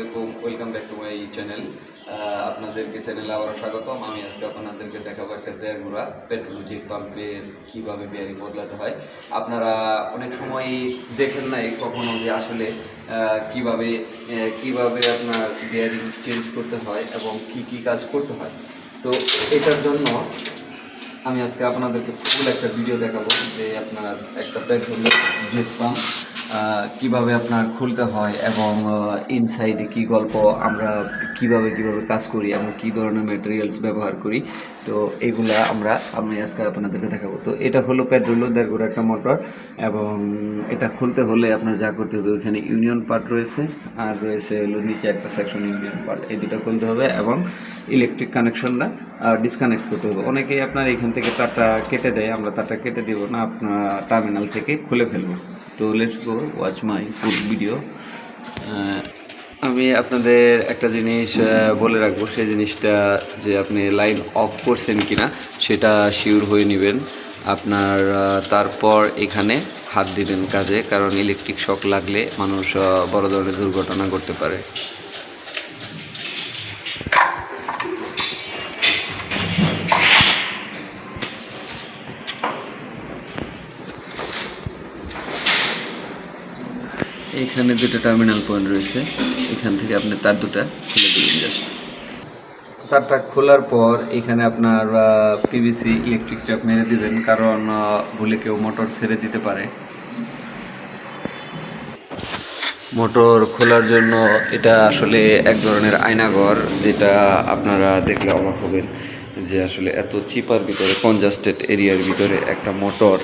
আসসালামাইকুম welcome back to my channel আপনাদেরকে চ্যানেলে আবারও স্বাগতম। আমি আজকে আপনাদেরকে দেখাবো একটা ঘোড়া পেট্রোল পাম্পের কীভাবে বিয়ারিং বদলাতে হয়। আপনারা অনেক সময় দেখেন নাই কখনো যে আসলে কীভাবে কীভাবে আপনার বিয়ারিং চেঞ্জ করতে হয় এবং কি কি কাজ করতে হয়। তো এটার জন্য আমি আজকে আপনাদেরকে ফুল একটা ভিডিও দেখাবো যে আপনার একটা পেট্রোল জেট পাম্প কীভাবে আপনার খুলতে হয় এবং ইনসাইডে কি গল্প, আমরা কীভাবে কীভাবে কাজ করি এবং কি ধরনের ম্যাটেরিয়ালস ব্যবহার করি, তো এগুলা আমরা আমি আজকে আপনাদেরকে দেখাবো। তো এটা হলো পেট্রোল দেড়গুলো একটা মোটর এবং এটা খুলতে হলে আপনার যা করতে হবে, ওইখানে ইউনিয়ন পার্ট রয়েছে আর রয়েছে হলো নিচে একটা সেকশন ইউনিয়ন পার্ট এই দুটো খুলতে হবে এবং ইলেকট্রিক কানেকশনটা ডিসকানেক্ট করতে হবে। অনেকেই আপনার এখান থেকে তারটা কেটে দেয়, আমরা তারটা কেটে দিব না, আপনার টার্মিনাল থেকে খুলে ফেলব। তো let's go watch my full video আমি আপনাদের একটা জিনিস বলে রাখব, সেই জিনিসটা যে আপনি লাইন অফ করছেন কি না সেটা শিওর হয়ে নেবেন। আপনার তারপর এখানে হাত দিবেন কাজে, কারণ ইলেকট্রিক শক লাগলে মানুষ বড় ধরনের দুর্ঘটনা করতে পারে। এখানে দুটো টার্মিনাল পয়েন্ট রয়েছে। এখান থেকে আপনি তার দুটা খুলে দিবেন জাস্ট তারটা খোলার পর এখানে আপনার পিভিসি ইলেকট্রিক ট্যাপ মেরে দিবেন, কারণ ভুলে কেউ মোটর ছেড়ে দিতে পারে। মোটর খোলার জন্য এটা আসলে এক ধরনের আয়নাঘর, যেটা আপনারা দেখলে অবাক হবেন যে আসলে এত চিপার ভিতরে কনজাস্টেড এরিয়ার ভিতরে একটা মোটর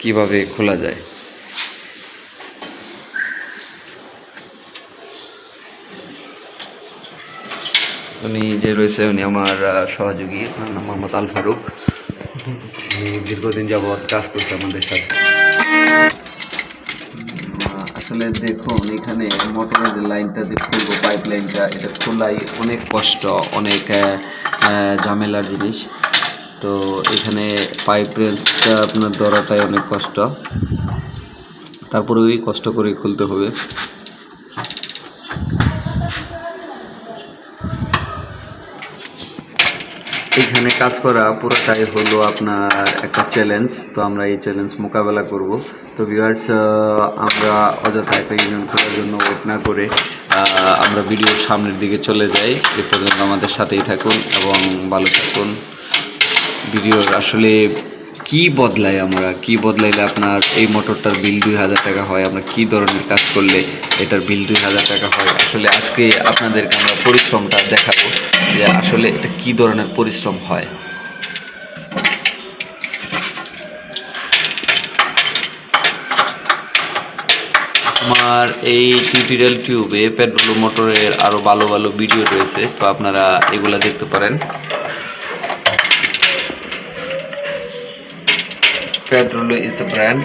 কীভাবে খোলা যায়। উনি যে রয়েছে, উনি আমার সহযোগী। নাম মোহাম্মদ আল ফারুক। উনি দীর্ঘদিন যাবৎ কাজ করছে আমাদের সাথে। আসলে দেখুন, এখানে মোটরের যে লাইনটা, যে খুলবো পাইপ লাইনটা এটা খোলাই অনেক কষ্ট, অনেক ঝামেলার জিনিস। তো এখানে পাইপ রেলসটা আপনার ধরাটাই অনেক কষ্ট। তারপরে ওই কষ্ট করে খুলতে হবে। এখানে কাজ করা পুরোটাই হলো আপনার একটা চ্যালেঞ্জ তো আমরা এই চ্যালেঞ্জ মোকাবেলা করব। তো ভিউয়ার্স আমরা অযথা একটা করার জন্য ওয়েট না করে আমরা ভিডিওর সামনের দিকে চলে যাই। এ পর্যন্ত আমাদের সাথেই থাকুন এবং ভালো থাকুন। ভিডিওর আসলে কি বদলাই আমরা? কি বদলাইলে আপনার এই মোটরটার বিল দুই হাজার টাকা হয়? আমরা কি ধরনের কাজ করলে এটার বিল দুই হাজার টাকা হয়? আসলে আজকে আপনাদেরকে আমরা পরিশ্রমটা দেখাবো। যে আসলে এটা কি ধরনের পরিশ্রম হয় আমার এই টিউটোরিয়াল টিউবে পেট্রোল মোটরের আরও ভালো ভালো ভিডিও রয়েছে, তো আপনারা এগুলা দেখতে পারেন petrol is the brand.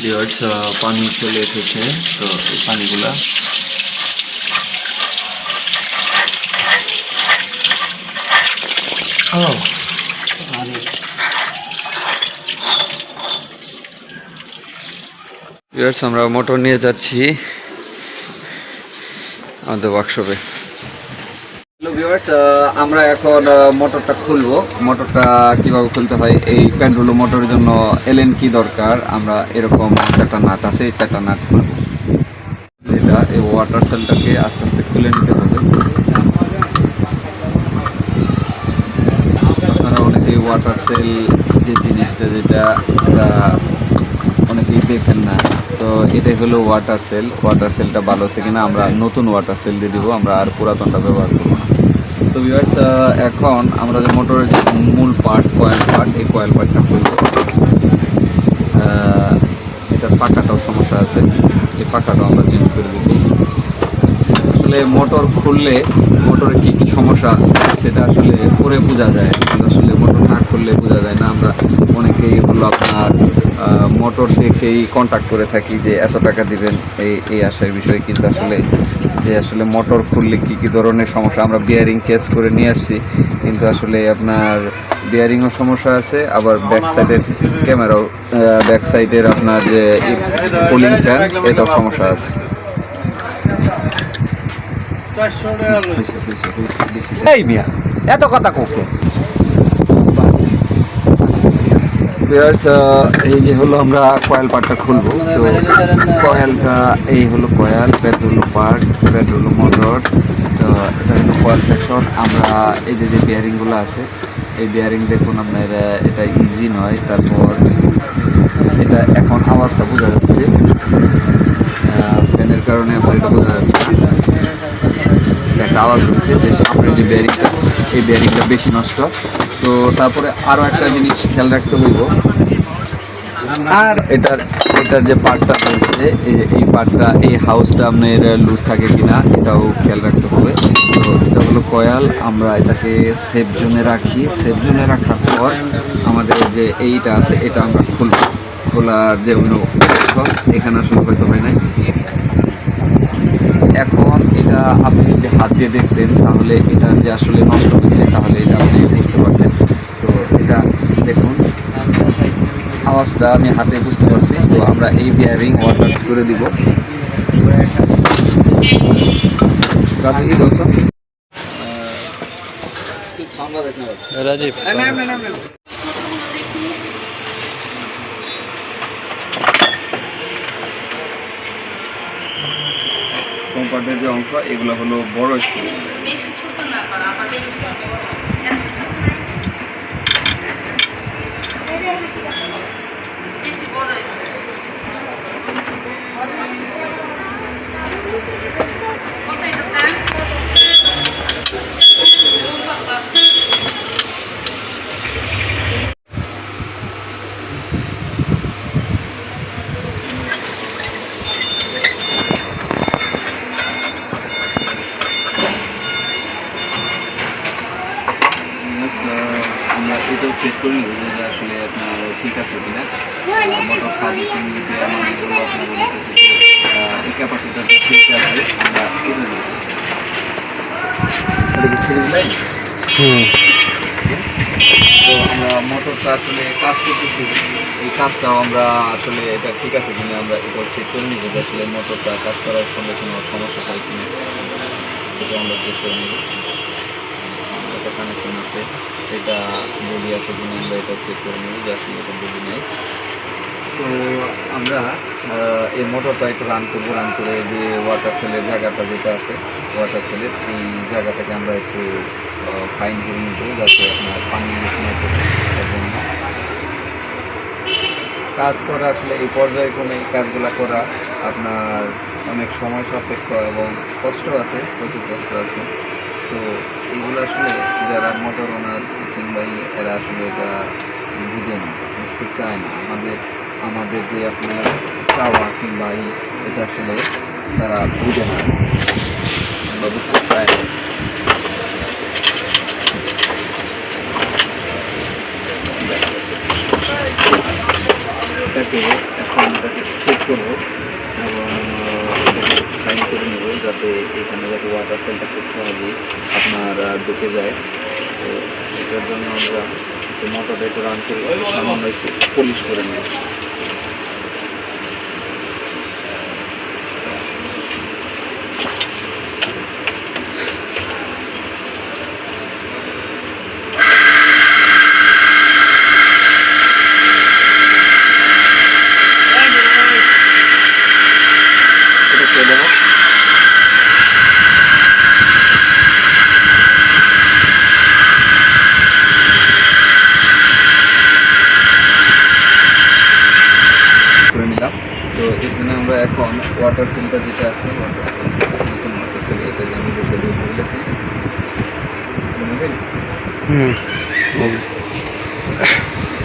Viewers পানি চলে এসেছে তো এই পানিগুলা ভিউয়ার্স আমরা মোটর নিয়ে যাচ্ছি আমাদের ওয়ার্কশপে ভিউয়ার্স আমরা এখন মোটরটা খুলবো। মোটরটা কীভাবে খুলতে হয়, এই প্যান্ডুলো মোটরের জন্য এলএন কি দরকার? আমরা এরকম চারটা নাট আছে, এই চারটা নাট খুলবো। এটা এই ওয়াটার সেলটাকে আস্তে আস্তে খুলে নিতে হবে। আপনারা অনেকেই ওয়াটার সেল যে জিনিসটা যেটা অনেকেই দেখেন না। তো এটাই হলো ওয়াটার সেল ওয়াটার সেলটা ভালো আছে কিনা, আমরা নতুন ওয়াটার সেল দিয়ে দিব, আমরা আর পুরাতনটা ব্যবহার করব না। তো ভিউয়ার্স এখন আমরা যে মোটরের যে মূল পার্ট কয়েল পার্ট এই কয়েল পার্টটা খুলব। এটার পাকাটাও সমস্যা আছে। এই পাকাটাও আমরা চেঞ্জ করে দিব। আসলে মোটর খুললে মোটরের কী কী সমস্যা, সেটা আসলে পরে বোঝা যায়। না খুললে বোঝা যায় না। আমরা অনেকেই হলো আপনার মোটর দেখেই কন্ট্যাক্ট করে থাকি যে এত টাকা দিবেন এই এই আশার বিষয়ে। কিন্তু আসলে যে আসলে মোটর খুললে কী কী ধরনের সমস্যা আমরা বিয়ারিং কেস করে নিয়ে আসছি। কিন্তু আসলে আপনার বিয়ারিংও সমস্যা আছে আবার ব্যাক সাইডের ক্যামেরাও ব্যাক সাইডের আপনার যে কুলিং ফ্যান এটাও সমস্যা আছে। এই মিয়া এত কথা কোকে ভিউয়ার্স এই যে হলো আমরা কয়েল পার্টটা খুলবো। তো কয়েলটা এই হলো coil, petrol part, petrol motor, তো এটা হলো কয়েল সেকশন আমরা এই যে যে বিয়ারিংগুলো আছে, এই বিয়ারিং দেখুন আপনার, এটা ইজি নয়। তারপর এটা এখন আওয়াজটা বোঝা যাচ্ছে। ফ্যানের কারণে আপনার এটা বোঝা যাচ্ছে একটা আওয়াজ হচ্ছে যে সামনের যে বিয়ারিংটা এই বিয়ারিংটা বেশি নষ্ট। তো তারপরে আরও একটা জিনিস খেয়াল রাখতে হইব। আর এটার এটার যে পার্টটা রয়েছে, এই- পার্টটা, এই হাউসটা আপনার লুজ থাকে কিনা, এটাও খেয়াল রাখতে হবে। তো এটা হলো কয়াল আমরা এটাকে সেফ জোনে রাখি। সেফ জোনে রাখার পর আমাদের যে এইটা আছে, এটা আমরা খুলব খোলার যে অন্য এখানে আসলে হয়তো হয় নাই। এখন এটা আপনি যদি হাত দিয়ে দেখতেন, তাহলে এটা যে আসলে নষ্ট হয়েছে, তাহলে এটা আপনি বুঝতে পারতেন তো এটা দেখুন আওয়াজটা আমি হাতে বুঝতে পারছি তো আমরা এই বিয়ারিং ওয়াটার করে দিব। রাজীব। কোম্পানির যে অংশ এগুলো হলো বড় স্কুল বেশি ছোট না করা আবার বেশি বড় এত ছোট না। বেশি বড় কত এটা দাম? আমরা এটাও চেক করি যে আসলে আপনার ঠিক আছে কিনা সার্ভিসিং ক্যাপাসিটার তো আমরা মোটরটা আসলে কাজ করতেছি এই কাজটাও আমরা আসলে এটা ঠিক আছে কিনা আমরা চেক করে নিব যে আসলে মোটরটা কাজ করার ফলে সমস্যা হয় কিনা এটা আমরা চেক করে নিব এটা কানেকশন আছে এটা বডি আছে কিনা আমরা এটা চেক করে নিব যে আসলে বডি নেই তো আমরা এই মোটরটা একটু রান করব রান করে যে ওয়াটার সেলের জায়গাটা যেটা আছে ওয়াটার সেলের এই জায়গাটাকে আমরা একটু ফাইন করে নিব, যাতে আপনার পানি কাজ করা আসলে এই পর্যায়ক্রমে এই কাজগুলো করা আপনার অনেক সময় সাপেক্ষ এবং কষ্ট আছে, প্রচুর কষ্ট আছে। তো এইগুলো আসলে যারা মোটর ওনার কিংবা এরা আসলে এটা বুঝে না, বুঝতে চায় না, আমাদের আমাদের যে আপনার চাওয়া কিংবা ই এটা আসলে তারা বুঝে না। বা বুঝতে না। এটাকে এখন এটাকে চেক করব এবং ফাইন করে নেব যাতে এখানে যাতে ওয়াটার সেলটা খুব সহজেই আপনার ঢুকে যায়। তো এটার জন্য আমরা মোটরটা একটু রান করে, সামান্য একটু পলিশ করে নেব এটা কে দেবো করে নিলাম তো এখানে আমরা এখন ওয়াটার ফিল্টার যেটা আছে ওয়াটার নতুন ওয়াটার ফিল্টার এটা যে আমি বসে দিয়ে বলেছি মোবিল হুম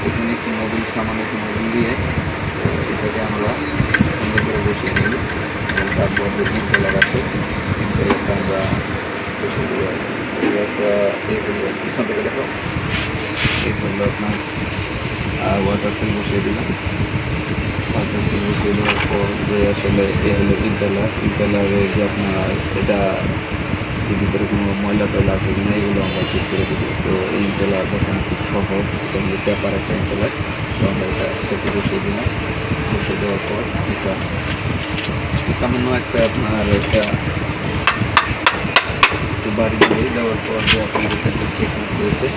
এখানে একটু মোবিল সামান্য একটু মোবিল দিয়ে তো এটাকে আমরা সুন্দর করে বসিয়ে নিই এবং তারপর যে ডিপ ফেলার আছে এটা আমরা বসিয়ে দেবো আর কি। Yes, আহ, এই হলো পিছন থেকে দেখো এই হলো আপনার ওয়াটার সেল বসিয়ে দিলাম ওয়াটার সেল বসিয়ে দেওয়ার পর যে আসলে এ হলো ইন্টারলার ইন্টারলারে যে আপনার এটা ভিতরে কোনো ময়লা টয়লা আছে কিনা, এগুলো আমরা চেক করে দেবো। তো এই ইন্টারলার বসানো খুব সহজ। এটা হলো পেপার একটা ইন্টারলার তো আমরা এটা এটাকে বসিয়ে দিলাম। বসিয়ে দেওয়ার পর এটা সামান্য একটা আপনার একটা বাড়ি দিয়ে দেওয়ার পর যে একটা চেক মার্ক রয়েছে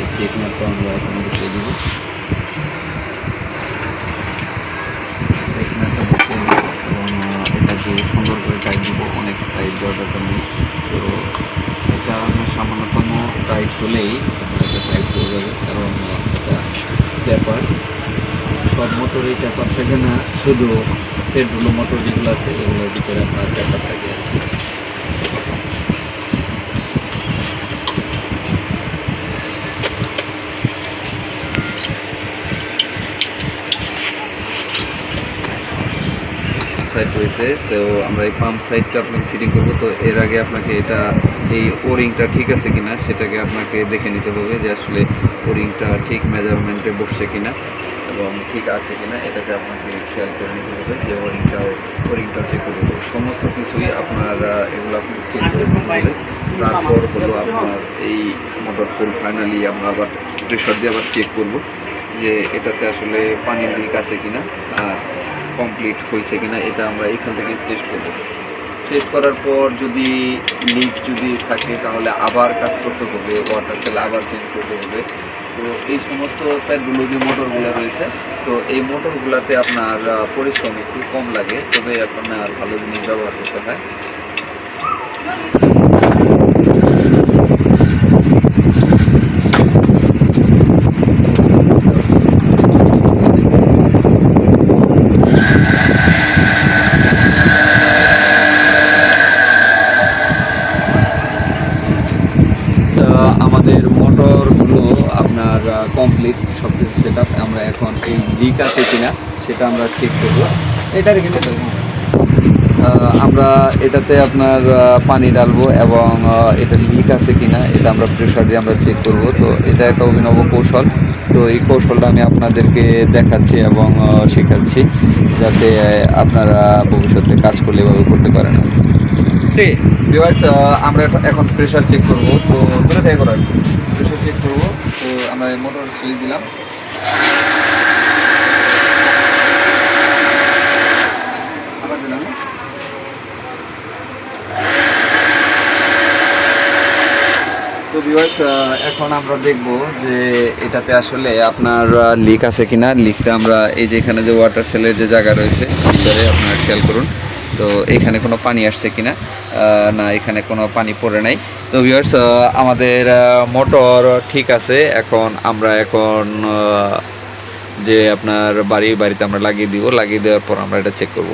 এই চেক মার্কটা আমরা এখন বসিয়ে দেবো। অনেক টাইট দরকার নেই তো এটা আমার সামান্যতম টাইট হলেই এটা টাইট হয়ে যাবে কারণ এটা ব্যাপার। সব মোটরই ট্যাপার থাকে না, শুধু পেট্রোল মোটর যেগুলো আছে, এগুলোর ভিতরে আপনার পেপার থাকে আর কি। রয়েছে তো আমরা এই পাম্প সাইডটা আপনাকে ফিটিং করব। তো এর আগে আপনাকে এটা, এই ওরিংটা ঠিক আছে কিনা, সেটাকে আপনাকে দেখে নিতে হবে যে আসলে ওরিংটা ঠিক মেজারমেন্টে বসছে কিনা এবং ঠিক আছে কিনা, এটাকে আপনাকে খেয়াল করে নিতে হবে যে ওরিংটা ওরিংটা চেক করতে হবে সমস্ত কিছুই আপনার এগুলো আপনি চেক করে নিতে তারপর হলো আপনার এই মোটর ফুল ফাইনালি আমরা আবার প্রেশার দিয়ে আবার চেক করব যে এটাতে আসলে পানির লিক আছে কিনা। আর কমপ্লিট হয়েছে কিনা এটা আমরা এখান থেকে টেস্ট করব। টেস্ট করার পর যদি লিক যদি থাকে, তাহলে আবার কাজ করতে হবে ওয়াটার সেল আবার চেঞ্জ করতে হবে। তো এই সমস্ত প্যাডগুলো যে মোটরগুলো রয়েছে। তো এই মোটরগুলোতে আপনার পরিশ্রম একটু কম লাগে, তবে আপনার ভালো জিনিস ব্যবহার করতে হয় তো আমাদের মোটরগুলো আপনার কমপ্লিট সব কিছু সেট আমরা এখন এই লিক আছে কিনা সেটা আমরা চেক করব। এটার কিন্তু আমরা এটাতে আপনার পানি ডালবো এবং এটা লিক আছে কিনা এটা আমরা প্রেশার দিয়ে আমরা চেক করব। তো এটা একটা অভিনব কৌশল। তো এই কৌশলটা আমি আপনাদেরকে দেখাচ্ছি এবং শেখাচ্ছি যাতে আপনারা ভবিষ্যতে কাজ করলে এভাবে করতে পারেন। আমরা এখন- এখন প্রেশার চেক করব। তো দূরে থেকে করার প্রেশার চেক করব। আমরা মোটর সুইচ দিলাম। তো এখন আমরা দেখব যে এটাতে আসলে আপনার লিক আছে কিনা। লিকটা আমরা এই যে এখানে যে ওয়াটার সেলের যে জায়গা রয়েছে আপনারা খেয়াল করুন। তো এখানে কোনো পানি আসছে কিনা? না, এখানে কোনো পানি পড়ে নাই। তো ভিউয়ার্স আমাদের মোটর ঠিক আছে। এখন আমরা এখন যে আপনার বাড়ি বাড়িতে আমরা লাগিয়ে দিব, লাগিয়ে দেওয়ার পর আমরা এটা চেক করব।